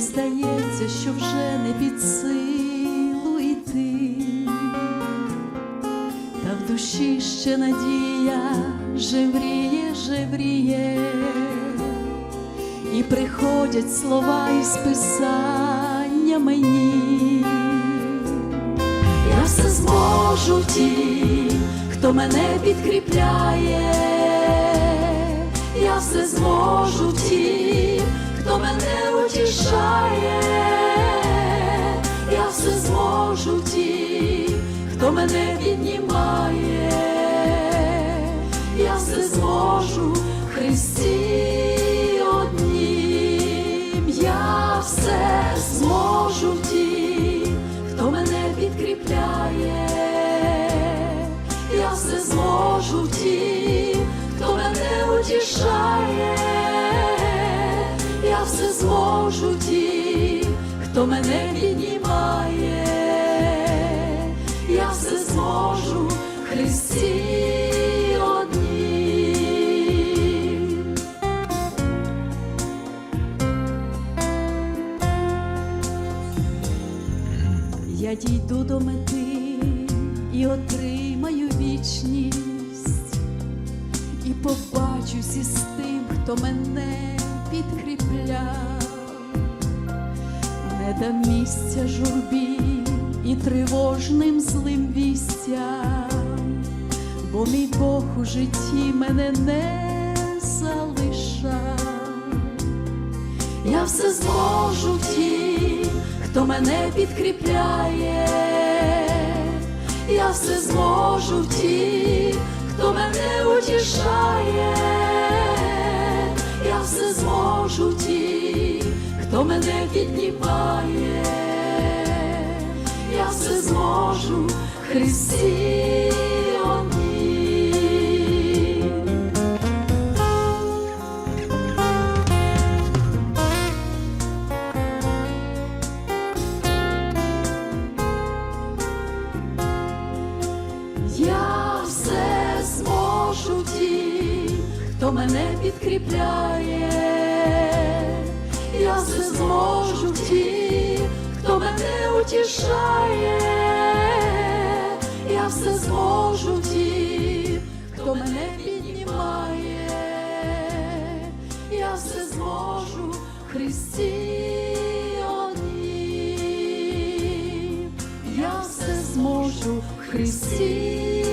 здається, що вже не під силу йти, та в душі ще надія жевріє, жевріє, і приходять слова із писання мені. Я все зможу ті, хто мене підкріпляє, я все зможу ті, хто мене піднімає, я все зможу Христі однім, я все зможу ті, хто мене підкріпляє, я все зможу ті, хто мене утішає, я все зможу ті, хто мене піднімає, в Христі однім. Я дійду до мети і отримаю вічність, і побачусь із тим, хто мене підкріпляв, не дам місця журбі і тривожним злим вістям, бо мій Бог у житті мене не залишав. Я все зможу ті, хто мене підкріпляє, я все зможу ті, хто мене утішає, я все зможу ті, хто мене піднімає, я все зможу Христі хто мене підкріпляє, я все зможу ті, хто мене утішає, я все зможу ті, хто мене піднімає, я все зможу в Христі. Я все зможу в Христі